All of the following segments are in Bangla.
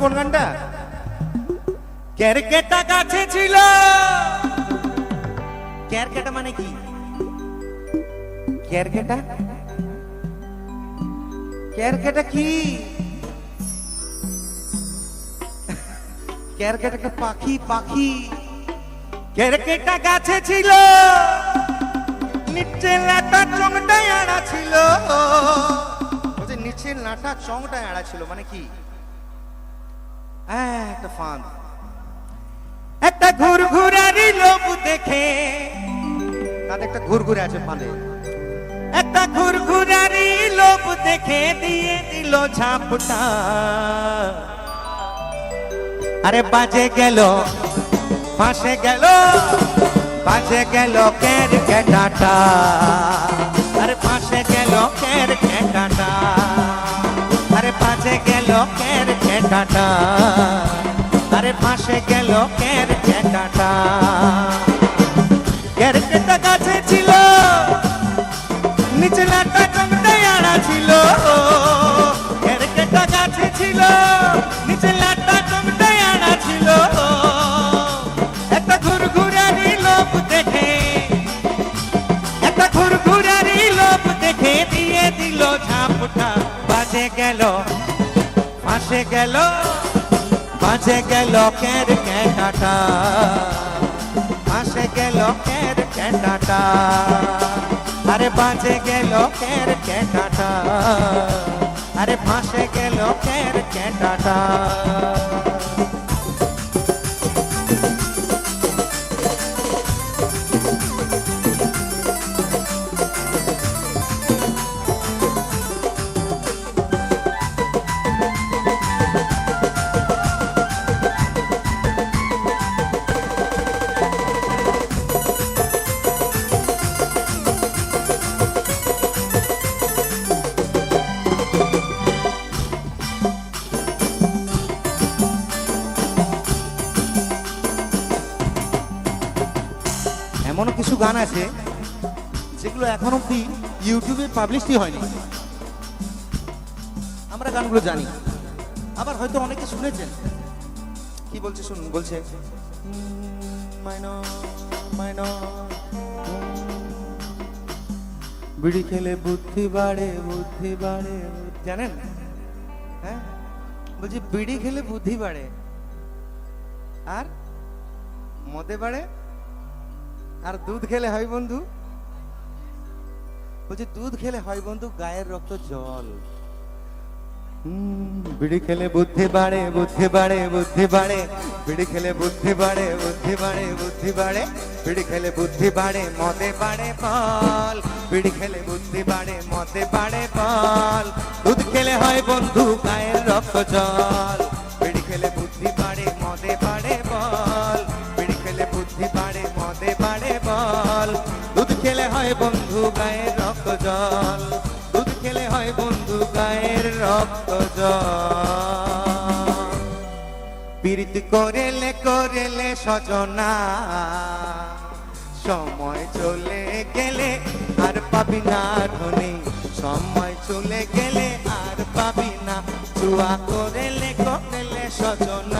কোন গানটা ক্যারকেটা গাছে ছিল। ক্যারকেটা মানে কি? ক্যারকেটা? ক্যারকেটা কি? ক্যারকেটা একটা পাখি পাখি। ক্যারকেটা গাছে ছিল। নিচে লাটা চংটায় আড়া ছিল। নিচে লাটা চংটায় আড়া ছিল মানে কি? একটা ফাঁদ। একটা ঘুরঘুরারি লোভ দেখে। তাদের একটা ঘুরঘুরে আছে ফাঁদে। একটা ঘুরঘুরারি লোভ দেখে দিয়ে দিল ঝাপটা। আরে বাজে গেল, ফাঁসে গেল, বাজে গেল কের কেটাটা কেটাটা আরে ফাঁসে গেল কের কেটাটা কের কেটা গাছে ছিল, নিচে লাটা চমটাই আড়া ছিল। কের কেটা গাছে ছিল, নিচে লাটা চমটাই আড়া ছিল। একটা ঘুরঘুরারি লোভ দেখে, একটা ঘুরঘুরারি লোভ দেখে দিয়ে দিল ঝাপটা। বাজে গেল ফাঁসে গেল বাজে গেল কের কেটাটা ফাঁসে গেল কের কেটাটা আরে বাঁচে গেল কের কেটাটা আরে ফাঁসে গেল কের কেটাটা কিছু গান আছে যেগুলো এখন অব্দি ইউটিউবে পাবলিশই হয়নি। আমরা গানগুলো জানি। আবার হয়তো অনেকে শুনেছেন। কি বলছে শুনুন, বলছে বিড়ি খেলে বুদ্ধি বাড়ে বুদ্ধি বাড়ে। জানেন? হ্যাঁ? বলছি, বিড়ি খেলে বুদ্ধি বাড়ে। আর? মদে বাড়ে? আর দুধ খেলে হয় বন্ধু? বলছে, দুধ খেলে হয় বন্ধু, গায়ের রক্ত জল। বিড়ি খেলে বুদ্ধি বাড়ে বুদ্ধি বাড়ে বুদ্ধি বাড়ে। বিড়ি খেলে বুদ্ধি বাড়ে বুদ্ধি বাড়ে বুদ্ধি বাড়ে। বিড়ি খেলে বুদ্ধি বাড়ে মদে বাড়ে বল বিড়ি খেলে বুদ্ধি বাড়ে মদে বাড়ে বল দুধ খেলে হয় বন্ধু, গায়ের রক্ত জল। হয় বন্ধু গায়ের রক্ত জল। দুধ খেলে হয় বন্ধু গায়ের রক্ত জল। করেলে করেলে সজনা। সময় চলে গেলে আর পাবি না ধনী। সময় চলে গেলে আর পাবি না। চুয়া করেলে করেলে সজনা।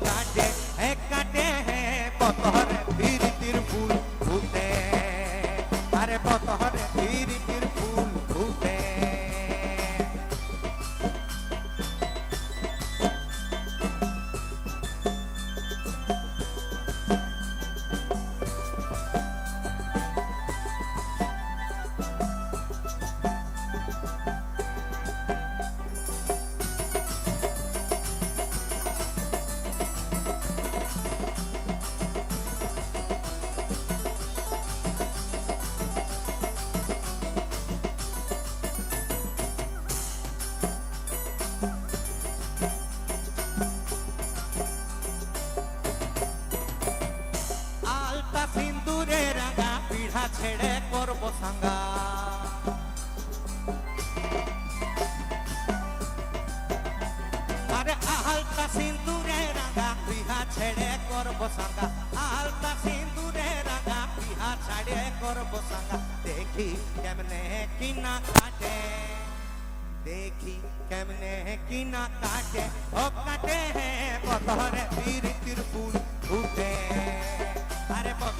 தாண்டி করব সাঙ্গা। আলতা সিন্দুরে রাঙা বিহা ছেড়ে করব সাঙ্গা। দেখি কেমনে কিনা কাটে। দেখি কেমনে কিনা কাটে। ও কাটে বতরে পিরিতির ফুল ফুটে আরে বতরে